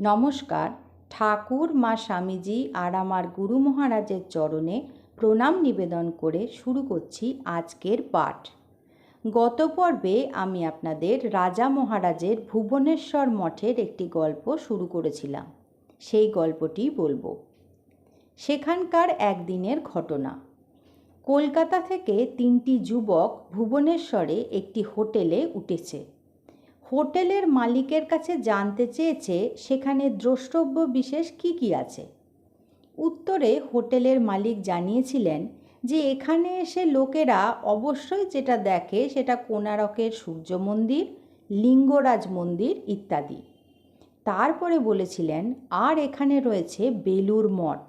নমস্কার। ঠাকুর, মা স্বামীজি আর আমার গুরু মহারাজের চরণে প্রণাম নিবেদন করে শুরু করছি আজকের পাঠ। গত পর্বে আমি আপনাদের রাজা মহারাজের ভুবনেশ্বর মঠের একটি গল্প শুরু করেছিলাম। সেই গল্পটি বলব। সেখানকার একদিনের ঘটনা। কলকাতা থেকে তিনটি যুবক ভুবনেশ্বরে একটি হোটেলে উঠেছে। হোটেলের মালিকের কাছে জানতে চেয়েছে সেখানে দ্রষ্টব্য বিশেষ কি কি আছে। উত্তরে হোটেলের মালিক জানিয়েছিলেন যে এখানে এসে লোকেরা অবশ্যই যেটা দেখে সেটা কোনারকের সূর্য মন্দির, লিঙ্গরাজ মন্দির ইত্যাদি। তারপরে বলেছিলেন, আর এখানে রয়েছে বেলুর মঠ।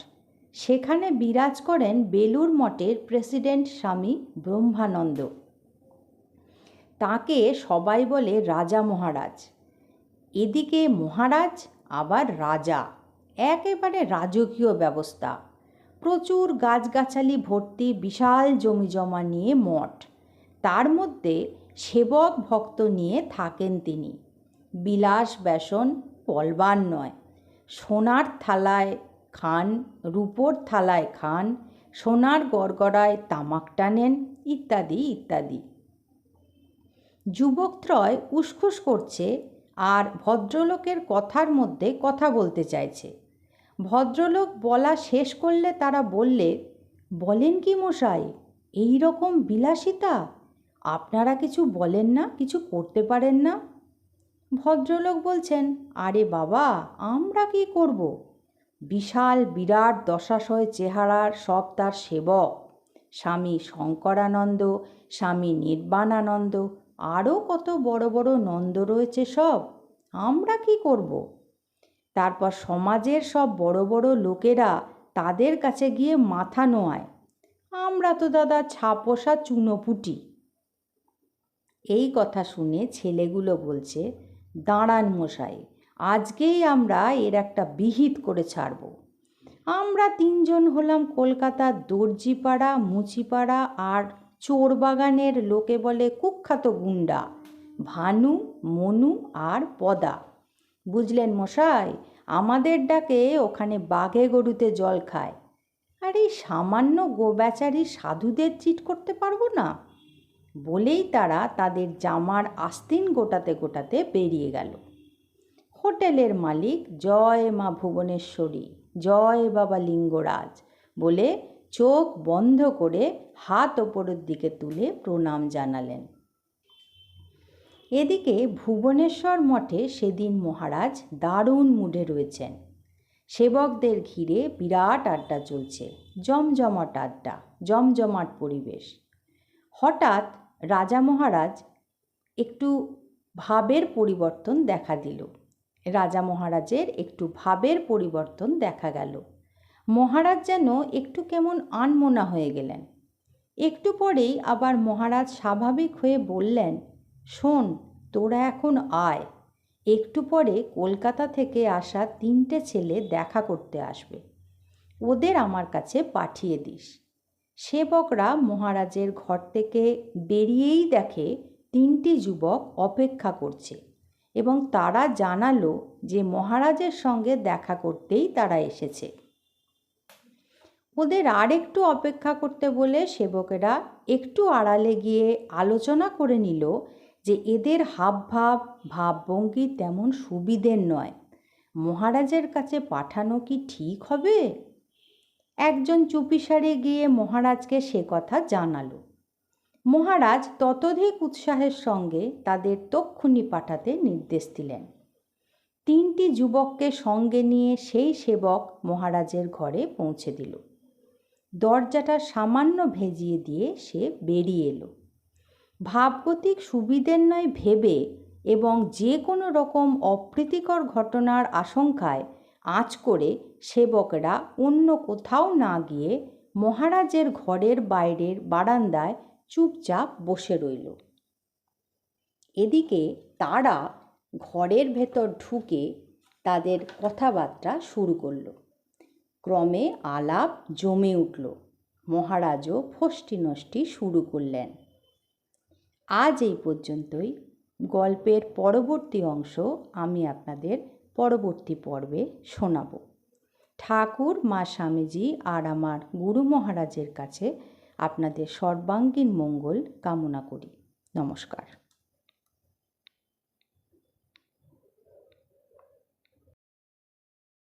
সেখানে বিরাজ করেন বেলুর মঠের প্রেসিডেন্ট স্বামী ব্রহ্মানন্দ। তাকে সবাই বলে রাজা মহারাজ। এদিকে মহারাজ আবার রাজা, একেবারে রাজকীয় ব্যবস্থা। প্রচুর গাছগাছালি ভর্তি বিশাল জমি জমা নিয়ে মঠ। তার মধ্যে সেবক ভক্ত নিয়ে থাকেন তিনি। বিলাস বেসন পলবার নয়। সোনার থালায় খান, রূপোর থালায় খান, সোনার গড়গড়ায় তামাক টানেন ইত্যাদি ইত্যাদি। যুবকত্রয় উসখুস করছে আর ভদ্রলোকের কথার মধ্যে কথা বলতে চাইছে। ভদ্রলোক বলা শেষ করলে তারা বললে, বলেন কি মশাই, এই রকম বিলাসিতা? আপনারা কিছু বলেন না, কিছু করতে পারেন না? ভদ্রলোক বলছেন, আরে বাবা, আমরা কি করব? বিশাল বিরাট দশাশয় চেহারার সব তার সেবক। স্বামী শঙ্করানন্দ, স্বামী নির্বাণানন্দ আরও কত বড় বড় নন্দ রয়েছে সব, আমরা কি করব? তারপর সমাজের সব বড় বড় লোকেরা তাদের কাছে গিয়ে মাথা নোয়ায়। আমরা তো দাদা ছাপোষা চুনোপুটি। এই কথা শুনে ছেলেগুলো বলছে, দাঁড়ান মশাই, আজকেই আমরা এর একটা বিহিত করে ছাড়ব। আমরা তিনজন হলাম কলকাতার দর্জিপাড়া, মুচিপাড়া আর চোরবাগানের লোকে বলে কুখ্যাত গুন্ডা। ভানু, মনু আর পদা। বুঝলেন মশাই, আমাদের ডাকে ওখানে বাঘে গরুতে জল খায়। আর এই সামান্য গোবেচারি সাধুদের চিট করতে পারব না? বলেই তারা তাদের জামার আস্তিন গোটাতে গোটাতে বেরিয়ে গেল। হোটেলের মালিক, জয় মা ভুবনেশ্বরী, জয় বাবা লিঙ্গরাজ বলে চোখ বন্ধ করে হাত ওপরের দিকে তুলে প্রণাম জানালেন। এদিকে ভুবনেশ্বর মঠে সেদিন মহারাজ দারুণ মুডে রয়েছেন। সেবকদের ঘিরে বিরাট আড্ডা চলছে, জমজমাট আড্ডা, জমজমাট পরিবেশ। হঠাৎ রাজা মহারাজ একটু ভাবের পরিবর্তন দেখা দিল। রাজা মহারাজের একটু ভাবের পরিবর্তন দেখা গেল। মহারাজ যেন একটু কেমন আনমোনা হয়ে গেলেন। একটু পরেই আবার মহারাজ স্বাভাবিক হয়ে বললেন, শোন, তোরা এখন আয়। একটু পরে কলকাতা থেকে আসা তিনটে ছেলে দেখা করতে আসবে। ওদের আমার কাছে পাঠিয়ে দিস। সেবকরা মহারাজের ঘর থেকে বেরিয়েই দেখে তিনটি যুবক অপেক্ষা করছে এবং তারা জানালো যে মহারাজের সঙ্গে দেখা করতেই তারা এসেছে। ওদের আর একটু অপেক্ষা করতে বলে সেবকেরা একটু আড়ালে গিয়ে আলোচনা করে নিল যে এদের হাবভাব, ভাবভঙ্গি তেমন সুবিধের নয়। মহারাজের কাছে পাঠানো কি ঠিক হবে? একজন চুপিসারে গিয়ে মহারাজকে সে কথা জানালো। মহারাজ ততোধিক উৎসাহের সঙ্গে তাদের তক্ষুনি পাঠাতে নির্দেশ দিলেন। তিনটি যুবককে সঙ্গে নিয়ে সেই সেবক মহারাজের ঘরে পৌঁছে দিল। দরজাটা সামান্য ভেজিয়ে দিয়ে সে বেরিয়ে এলো। ভাবগতিক সুবিধের নয় ভেবে এবং যে কোনো রকম অপ্রীতিকর ঘটনার আশঙ্কায় আঁচ করে সেবকরা অন্য কোথাও না গিয়ে মহারাজের ঘরের বাইরের বারান্দায় চুপচাপ বসে রইল। এদিকে তারা ঘরের ভেতর ঢুকে তাদের কথাবার্তা শুরু করল। ক্রমে আলাপ জমে উঠল। মহারাজও ফষ্টি নষ্টি শুরু করলেন। আজ এই পর্যন্তই। গল্পের পরবর্তী অংশ আমি আপনাদের পরবর্তী পর্বে শোনাব। ঠাকুর, মা স্বামীজি আর আমার গুরু মহারাজের কাছে আপনাদের সর্বাঙ্গীন মঙ্গল কামনা করি। নমস্কার।